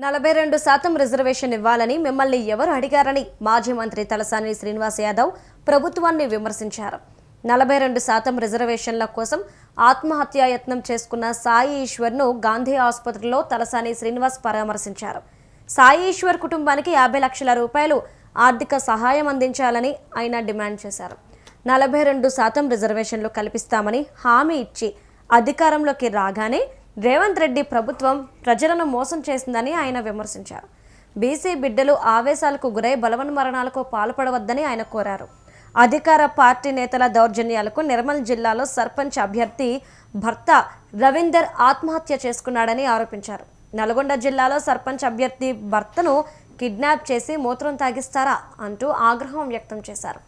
నలభై రెండు శాతం రిజర్వేషన్ ఇవ్వాలని మిమ్మల్ని ఎవరు అడిగారని మాజీ మంత్రి తలసాని శ్రీనివాస్ యాదవ్ ప్రభుత్వాన్ని విమర్శించారు. నలభై రెండు శాతం రిజర్వేషన్ల కోసం ఆత్మహత్యాయత్నం చేసుకున్న సాయి ఈశ్వర్ను గాంధీ ఆసుపత్రిలో తలసాని శ్రీనివాస్ పరామర్శించారు. సాయి ఈశ్వర్ కుటుంబానికి యాభై లక్షల రూపాయలు ఆర్థిక సహాయం అందించాలని ఆయన డిమాండ్ చేశారు. నలభై రెండు శాతం రిజర్వేషన్లు కల్పిస్తామని హామీ ఇచ్చి అధికారంలోకి రాగానే రేవంత్ రెడ్డి ప్రభుత్వం ప్రజలను మోసం చేసిందని ఆయన విమర్శించారు. బీసీ బిడ్డలు ఆవేశాలకు గురై బలవన్మరణాలకు పాల్పడవద్దని ఆయన కోరారు. అధికార పార్టీ నేతల దౌర్జన్యాలకు నిర్మల్ జిల్లాలో సర్పంచ్ అభ్యర్థి భర్త రవీందర్ ఆత్మహత్య చేసుకున్నాడని ఆరోపించారు. నల్గొండ జిల్లాలో సర్పంచ్ అభ్యర్థి భర్తను కిడ్నాప్ చేసి మూత్రం తాగిస్తారా అంటూ ఆగ్రహం వ్యక్తం చేశారు.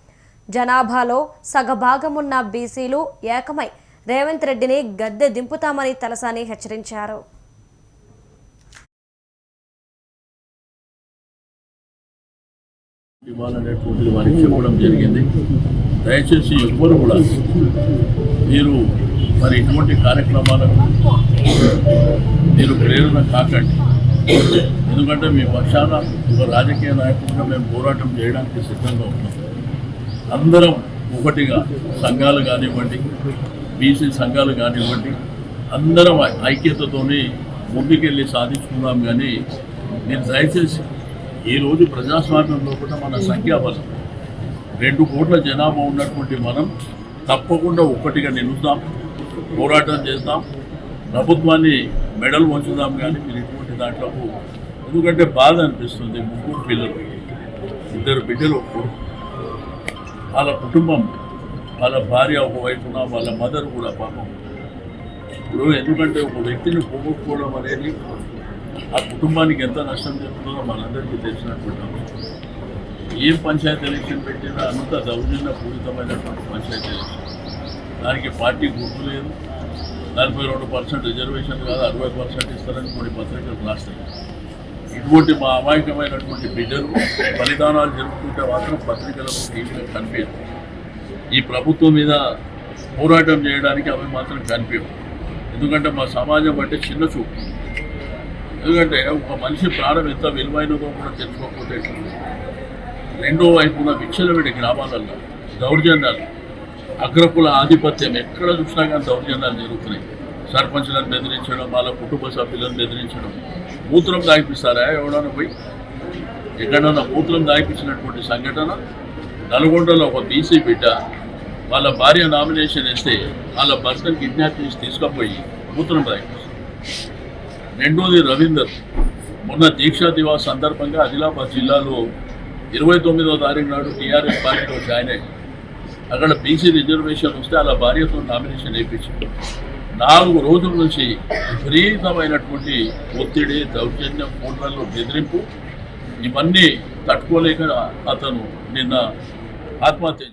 జనాభాలో సగభాగమున్న బీసీలు ఏకమై రేవంత్ రెడ్డిని గద్దె దింపుతామని తలసాని హెచ్చరించారు. ఇవ్వాలనేటువంటిది వారికి చెప్పడం జరిగింది. దయచేసి ఎవ్వరు కూడా మీరు మరి ఇటువంటి కార్యక్రమాలకు మీరు ప్రేరణ కాకండి. ఎందుకంటే మీ పక్షాన ఒక రాజకీయ నాయకుడిగా మేము పోరాటం చేయడానికి సిద్ధంగా ఉన్నాం. అందరం ఒకటిగా సంఘాలు కానివ్వండి బీసీ సంఘాలు కానివ్వండి అందరం ఐక్యతతోనే ముందుకెళ్ళి సాధించుకుందాం కానీ నేను దయచేసి ఈరోజు ప్రజాస్వామ్యంలో కూడా మన సంఖ్యాబలం రెండు కోట్ల జనాభా ఉన్నటువంటి మనం తప్పకుండా ఒక్కటిగా నిలుద్దాం పోరాటం చేద్దాం ప్రభుత్వాన్ని మెడల్ వంచుదాం కానీ మీరు ఇటువంటి దాంట్లో ఎందుకంటే బాధ అనిపిస్తుంది ముగ్గురు పిల్లలు ఇద్దరు బిడ్డలు వాళ్ళ కుటుంబం వాళ్ళ భార్య ఒకవైపున వాళ్ళ మదర్ కూడా పాపం. ఇప్పుడు ఎందుకంటే ఒక వ్యక్తిని పోగొట్టుకోవడం అనేది ఆ కుటుంబానికి ఎంత నష్టం జరుగుతుందో మనందరికీ తెలిసినటువంటి ఏం పంచాయతీ ఎలక్షన్ పెట్టినా అంత దౌర్జన్య పూరితమైనటువంటి పంచాయతీ ఎలక్షన్. దానికి పార్టీ గుర్తు లేదు. నలభై రెండు పర్సెంట్ రిజర్వేషన్ కాదు అరవై పర్సెంట్ ఇస్తారని కొన్ని పత్రికలు రాస్తాయి. ఇటువంటి మా అమాయకమైనటువంటి బిడ్డలు బలిదానాలు జరుపుకుంటే మాత్రం పత్రికలకు ఏమీ కనిపించదు. ఈ ప్రభుత్వం మీద పోరాటం చేయడానికి అవి మాత్రం కనిపించవు. ఎందుకంటే మా సమాజం అంటే చిన్న చూపు. ఎందుకంటే ఒక మనిషి ప్రాణం ఎంత విలువైనదో కూడా తెలుసుకోకపోతే రెండో వైపున విచ్చలవిడి గ్రామాలలో దౌర్జన్యాలు అగ్రకుల ఆధిపత్యం ఎక్కడ చూసినా కానీ దౌర్జన్యాలు జరుగుతున్నాయి. సర్పంచ్లను బెదిరించడం వాళ్ళ కుటుంబ సభ్యులను బెదిరించడం. మూత్రం దాగిపిస్తారా ఎవడన్నా పోయి? ఎక్కడన్నా మూత్రం దాగిపించినటువంటి సంఘటన? నల్గొండలో ఒక బీసీ బిడ్డ వాళ్ళ భార్య నామినేషన్ వేస్తే వాళ్ళ భర్తను కిడ్నాప్ చేసి తీసుకుపోయి మూత్రం దాగిపిస్తారు రెండోది రవీందర్. మొన్న దీక్షా దివాస్ సందర్భంగా ఆదిలాబాద్ జిల్లాలో ఇరవై తొమ్మిదో తారీఖు నాడు టీఆర్ఎస్ పార్టీలో జాయిన్ అయ్యి అక్కడ బీసీ రిజర్వేషన్ వస్తే అలా భార్యతో నామినేషన్ వేయించారు నాలుగు రోజుల నుంచి విపరీతమైనటువంటి ఒత్తిడి దౌర్జన్యం ఫోన్లలో బెదిరింపు ఇవన్నీ తట్టుకోలేక అతను నిన్న ఆత్మహత్య